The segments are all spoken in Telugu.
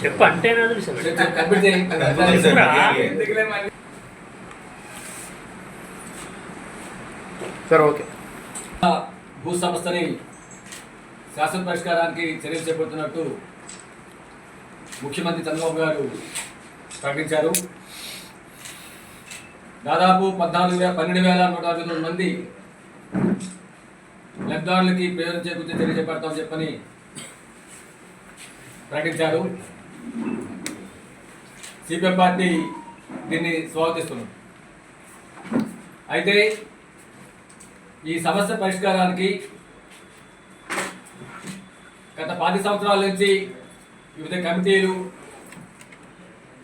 చెప్పు అంటే సరే ఓకే. భూ సంస్థని శాసన పరిష్కారానికి చర్యలు చేపడుతున్నట్టు ముఖ్యమంత్రి చంద్రబాబు గారు ప్రకటించారు. దాదాపు పద్నాలుగు వేల పన్నెండు వేల నూట అరవై తొమ్మిది మంది లబ్ధిదారులకి ప్రయోజనం చేకూర్చే చర్య చేపడతామని చెప్పని ప్రకటించారు. సిపిఎం పార్టీ దీన్ని స్వాగతిస్తున్నాం. అయితే ఈ సమస్య పరిష్కారానికి గత పాతి సంవత్సరాల నుంచి వివిధ కమిటీలు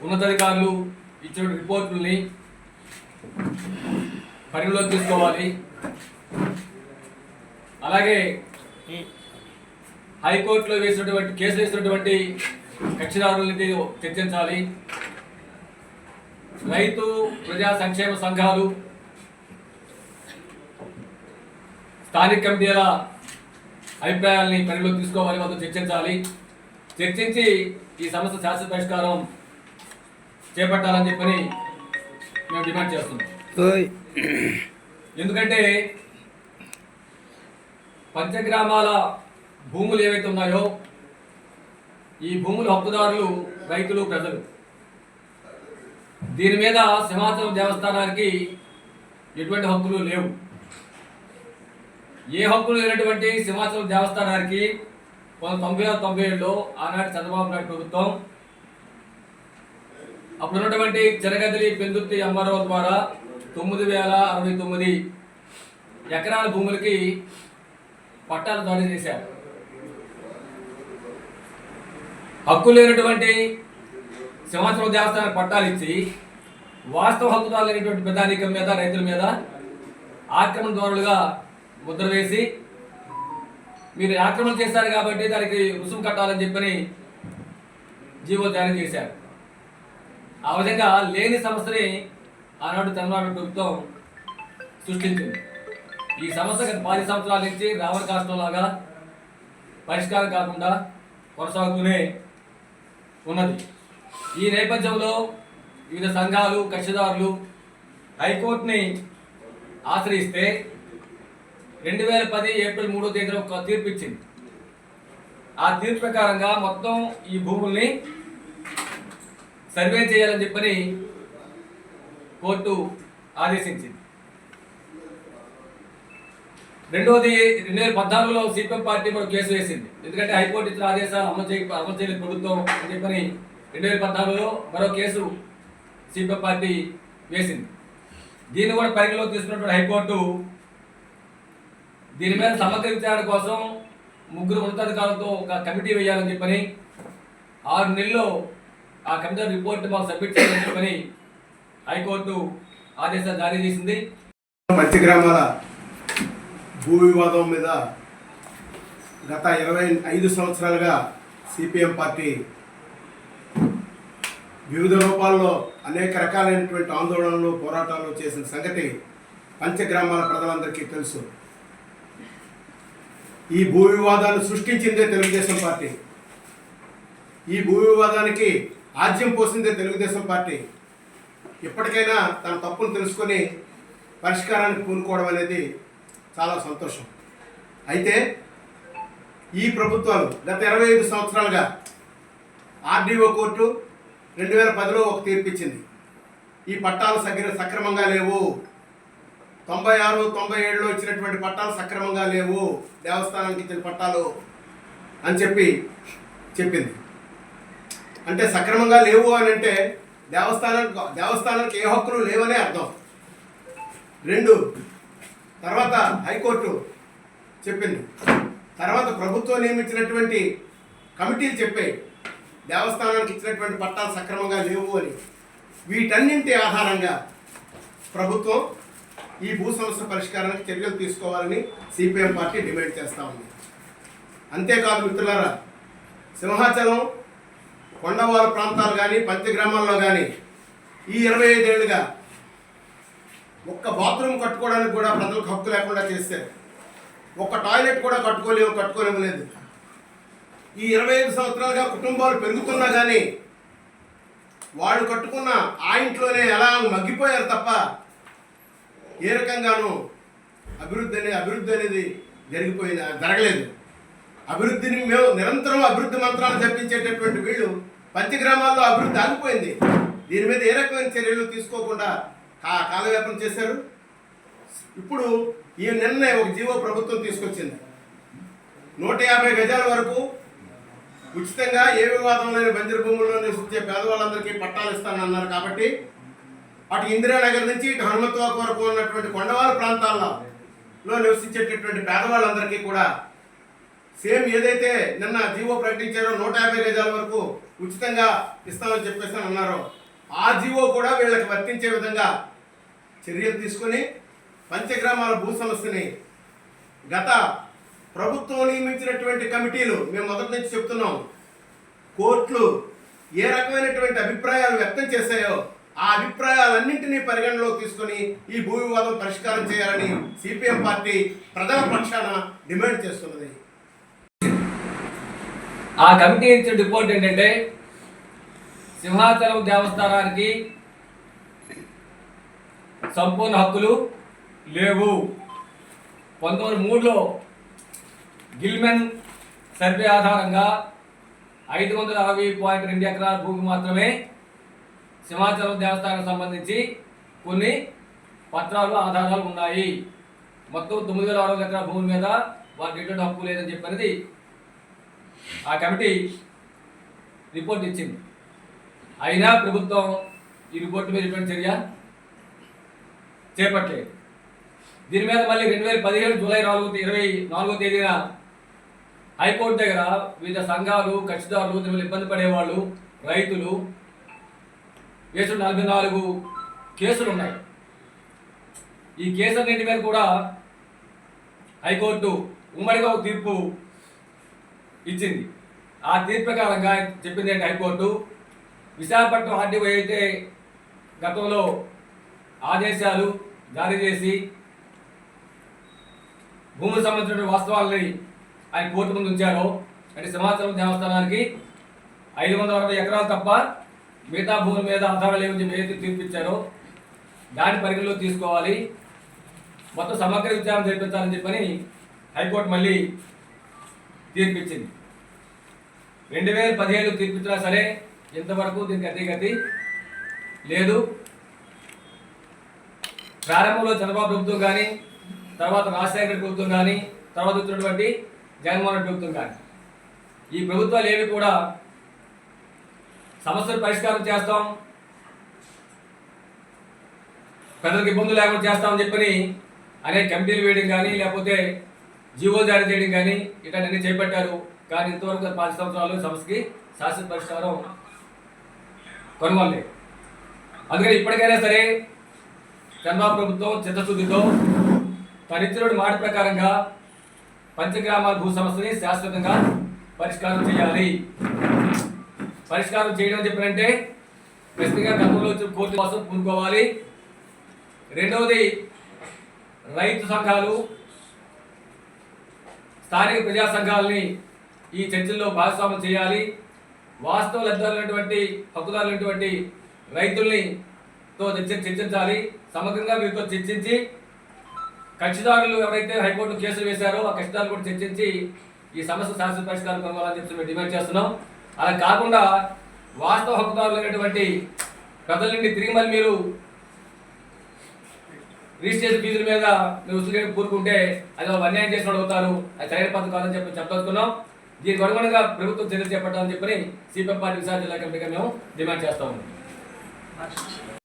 ఉన్నతాధికారులు ఇచ్చిన రిపోర్టుల్ని పరిగణలోకి తీసుకోవాలి. అలాగే హైకోర్టులో వేసినటువంటి కేసు వేసినటువంటి కక్షిదారులని చర్చించాలి. రైతు ప్రజా సంక్షేమ సంఘాలు స్థానిక కమిటీల అభిప్రాయాల్ని పరిగణలోకి తీసుకోవాలి మాతో చర్చించాలి. చర్చించి ఈ సమస్య శాశ్వత పరిష్కారం చేపట్టాలని చెప్పని మేము డిమాండ్ చేస్తున్నాం. ఎందుకంటే పంచగ్రామాల భూములు ఏవైతే ఉన్నాయో ఈ భూముల హక్కుదారులు రైతులు ప్రజలు. దీని మీద సింహాచలం దేవస్థానానికి ఎటువంటి హక్కులు లేవు. ఏ హక్కులు లేనటువంటి సింహాచలం దేవస్థానానికి తొంభై ఆరు తొంభై ఏడులో ఆనాటి చంద్రబాబు నాయుడు ప్రభుత్వం అప్పుడు ఉన్నటువంటి చెరగదిలి పెందుర్తి ఎంఆర్ఓ ద్వారా తొమ్మిది వేల అరవై తొమ్మిది ఎకరాల భూములకి పట్టాలు జారీ చేశారు. హక్కు లేనటువంటి సింహాచలం దేవస్థానానికి పట్టాలు ఇచ్చి వాస్తవ హక్కుదారులు లేనటువంటి పెదానికం మీద రైతుల మీద ఆక్రమణ దోరులుగా ముద్ర వేసి మీరు ఆక్రమణ చేశారు కాబట్టి దానికి రుసుము కట్టాలని చెప్పని జీవో జారీ చేశారు. ఆ విధంగా లేని సమస్యని ఆనాడు చంద్రబాబు ప్రభుత్వం సృష్టించింది. ఈ సమస్య గత పది సంవత్సరాల నుంచి రావణ కాష్టంలాగా పరిష్కారం కాకుండా కొనసాగుతూనే ఉన్నది. ఈ నేపథ్యంలో వివిధ సంఘాలు కక్షిదారులు హైకోర్టుని ఆశ్రయిస్తే రెండు వేల పది ఏప్రిల్ మూడో తేదీన ఒక తీర్పు ఇచ్చింది. ఆ తీర్పు ప్రకారంగా మొత్తం ఈ భూముల్ని సర్వే చేయాలని చెప్పని కోర్టు ఆదేశించింది. రెండోది రెండు వేల పద్నాలుగులో సిపిఎం పార్టీ కూడా కేసు వేసింది. ఎందుకంటే హైకోర్టు ఇచ్చిన ఆదేశాలు అమలు చేయ అమలు చేయలేదు ప్రభుత్వం అని చెప్పని రెండు వేల పద్నాలుగులో మరో కేసు సిపిఎం పార్టీ వేసింది. దీన్ని కూడా పరిగణలోకి తీసుకున్నటువంటి హైకోర్టు దీని మీద సమగ్ర విచారణ కోసం ముగ్గురు ఉన్నతాధికారులతో ఒక కమిటీ వేయాలని చెప్పని ఆరు నెలల్లో ఆ కమిటీ రిపోర్ట్ మాకు సబ్మిట్ చేయాలని చెప్పని హైకోర్టు ఆదేశాలు జారీ చేసింది. మంచి గ్రామాల భూ వివాదం మీద గత ఇరవై ఐదు సంవత్సరాలుగా సిపిఎం పార్టీ వివిధ రూపాల్లో అనేక రకాలైనటువంటి ఆందోళనలు పోరాటాలు చేసిన సంగతి పంచగ్రామాల ప్రజలందరికీ తెలుసు. ఈ భూ వివాదాన్ని సృష్టించిందే తెలుగుదేశం పార్టీ. ఈ భూ వివాదానికి ఆజ్యం పోసిందే తెలుగుదేశం పార్టీ. ఇప్పటికైనా తన తప్పును తెలుసుకొని పరిష్కారానికి పూనుకోవడం అనేది చాలా సంతోషం. అయితే ఈ ప్రభుత్వాలు గత ఇరవై ఐదు సంవత్సరాలుగా ఆర్డీఓ కోర్టు రెండు వేల పదిలో ఒక తీర్పు ఇచ్చింది. ఈ పట్టాలు సక్ర సక్రమంగా లేవు. తొంభై ఆరు తొంభై ఏడులో ఇచ్చినటువంటి పట్టాలు సక్రమంగా లేవు. దేవస్థానానికి ఇచ్చిన పట్టాలు అని చెప్పి చెప్పింది. అంటే సక్రమంగా లేవు అని అంటే దేవస్థానానికి దేవస్థానానికి ఏ హక్కులు లేవనే అర్థం. రెండు తర్వాత హైకోర్టు చెప్పింది. తర్వాత ప్రభుత్వం నియమించినటువంటి కమిటీలు చెప్పాయి. దేవస్థానానికి ఇచ్చినటువంటి పట్టాలు సక్రమంగా లేవు అని. వీటన్నింటి ఆధారంగా ప్రభుత్వం ఈ భూ సమస్య పరిష్కారానికి చర్యలు తీసుకోవాలని సిపిఎం పార్టీ డిమాండ్ చేస్తూ ఉంది. అంతేకాదు మిత్రులారా సింహాచలం కొండవారు ప్రాంతాలు కానీ పంచగ్రామాల్లో కానీ ఈ ఇరవై ఐదేళ్ళుగా ఒక్క బాత్రూమ్ కట్టుకోవడానికి కూడా ప్రజలకు హక్కు లేకుండా చేశారు ఒక్క టాయిలెట్ కూడా కట్టుకోలేము కట్టుకోలేము లేదు. ఈ ఇరవై ఐదు సంవత్సరాలుగా కుటుంబాలు పెరుగుతున్నా కానీ వాళ్ళు కట్టుకున్న ఆ ఇంట్లోనే ఎలా మగ్గిపోయారు తప్ప ఏ రకంగానూ అభివృద్ధి అనేది అభివృద్ధి అనేది జరిగిపోయింది జరగలేదు. అభివృద్ధిని మేము నిరంతరం అభివృద్ధి మంత్రాలు జపించేటటువంటి వీళ్ళు పంచగ్రామాల్లో అభివృద్ధి ఆగిపోయింది. దీని మీద ఏ రకమైన చర్యలు తీసుకోకుండా కాలవ్యాపనం చేశారు. ఇప్పుడు ఈ నిన్న ఒక జీవో ప్రభుత్వం తీసుకొచ్చింది. నూట యాభై గజాల వరకు ఉచితంగా ఏ వివాదం లేని బంజరు భూముల్లో నివసించే పేదవాళ్ళందరికీ పట్టాలు ఇస్తానన్నారు కాబట్టి అటు ఇందిరానగర్ నుంచి ఇటు హనుమత్వాకు వరకు ఉన్నటువంటి కొండవాళ్ళ ప్రాంతాల్లో లో నివసించేటటువంటి పేదవాళ్ళందరికీ కూడా సేమ్ ఏదైతే నిన్న జీవో ప్రకటించారో నూట యాభై గజాల వరకు ఉచితంగా ఇస్తామని చెప్పేసి అని అన్నారో. ఆ జీవో కూడా వీళ్ళకి వర్తించే విధంగా చర్యలు తీసుకొని పంచగ్రామాల భూ సమస్యని గత ప్రభుత్వం నియమించినటువంటి కమిటీలు మేము మొదటి నుంచి చెప్తున్నాం కోర్టులు ఏ రకమైనటువంటి అభిప్రాయాలు వ్యక్తం చేశాయో ఆ అభిప్రాయాలన్నింటినీ పరిగణలోకి తీసుకొని ఈ భూ వివాదం పరిష్కారం చేయాలని సిపిఎం పార్టీ ప్రజల పక్షాన డిమాండ్ చేస్తున్నది. ఆ కమిటీ ఇచ్చిన రిపోర్ట్ ఏంటంటే సింహాచలం దేవస్థానానికి సంపూర్ణ హక్కులు లేవు. పంతొమ్మిది మూడులో గిల్మెన్ సర్వే ఆధారంగా ఐదు వందల అరవై పాయింట్ రెండు ఎకరాల భూమి మాత్రమే సింహాచలం దేవస్థానానికి సంబంధించి కొన్ని పత్రాలు ఆధారాలు ఉన్నాయి. మొత్తం తొమ్మిది వేల అరవై ఎకరాల భూమి మీద వారికి ఎటువంటి హక్కు లేదని చెప్పినది ఆ కమిటీ రిపోర్ట్ ఇచ్చింది. అయినా ప్రభుత్వం ఈ రిపోర్ట్ మీద ఎటువంటి చర్య చేపట్టలేదు దీని మీద మళ్ళీ రెండు వేల పదిహేడు జూలై నాలుగు ఇరవై నాలుగో తేదీన హైకోర్టు దగ్గర వివిధ సంఘాలు కక్షిదారులు తమ ఇబ్బంది పడేవాళ్ళు రైతులు వేసిన నలభై నాలుగు కేసులు ఉన్నాయి ఈ కేసులన్నింటి మీద కూడా హైకోర్టు ఉమ్మడిగా ఒక తీర్పు ఇచ్చింది. ఆ తీర్పు ప్రకారంగా చెప్పింది ఏంటి హైకోర్టు? విశాఖపట్నం ఆర్డీఓ అయితే గతంలో ఆదేశాలు జారీ చేసి భూములకు సంబంధించిన వాస్తవాలని ఆయన కోర్టు ముందు ఉంచారో. అంటే సింహాచలం దేవస్థానానికి ఐదు వందల అరవై ఎకరాలు తప్ప మిగతా భూముల మీద ఆధారాలు ఏమి ఏదైతే తీర్పిచ్చారో. దాని పరిగణలో తీసుకోవాలి. మొత్తం సమగ్ర విచారణ జరిపించాలని చెప్పని హైకోర్టు మళ్ళీ తీర్పిచ్చింది. రెండు వేల పదిహేడు తీర్పిచ్చినా సరే ఇంతవరకు దీనికి అతిగతి లేదు. ప్రారంభంలో చంద్రబాబు ప్రభుత్వం కానీ తర్వాత రాజశేఖర ప్రభుత్వం కానీ తర్వాత వచ్చినటువంటి జగన్మోహన్ ప్రభుత్వం కానీ. ఈ ప్రభుత్వాలు ఏవి కూడా సమస్యలు పరిష్కారం చేస్తాం ప్రజలకు ఇబ్బందులు లేకుండా చేస్తామని చెప్పని అనేక కమిటీలు వేయడం కానీ లేకపోతే జీవో జారీ చేయడం కానీ ఇట్లాంటివన్నీ చేపట్టారు. కానీ ఇంతవరకు పాత సంవత్సరాలు సమస్యకి శాశ్వత పరిష్కారం కనుగొనలేదు అందుకని ఇప్పటికైనా సరే చంద్రబాబు ప్రభుత్వం చిత్తశుద్ధితో తనిచ్చినటువంటి మాట ప్రకారంగా పంచగ్రామాల భూ సమస్యని శాశ్వతంగా పరిష్కారం చేయాలి. పరిష్కారం చేయడం చెప్పారంటే చెప్పినంటే ఖచ్చితంగా గతంలో వచ్చిన కోర్టు కోసం పూనుకోవాలి. రెండవది రైతు సంఘాలు స్థానిక ప్రజా సంఘాలని ఈ చర్చల్లో భాగస్వామ్యం చేయాలి. వాస్తవ లబ్ధాలైనటువంటి హక్కుదారులైనటువంటి రైతుల్ని తో చర్చించాలి. సమగ్రంగా వీరితో చర్చించి కక్షిదారులు ఎవరైతే హైకోర్టు కేసులు వేశారో ఆ కక్షిదారులు కూడా చర్చించి ఈ సమస్య శాశ్వత పరిష్కారం కనుగొనాలని చెప్పి మేము డిమాండ్ చేస్తున్నాం. అలా కాకుండా వాస్తవ హక్కుదారులు అనేటువంటి ప్రజల నుండి తిరిగి మళ్ళీ మీరు రిజిస్ట్రేషన్ ఫీజుల మీద మీరు వసూలు చేయడం కూరుకుంటే అది వాళ్ళు అన్యాయం చేసిన అడుగుతారు అది సరైన పథకం కాదని చెప్పి చెప్పదలుచుకున్నాం. దీనికి అనుగుణంగా ప్రభుత్వం చర్యలు చేపట్టాలని చెప్పని సిపిఎం పార్టీ విశాఖ జిల్లా కమిటీగా మేము డిమాండ్ చేస్తాము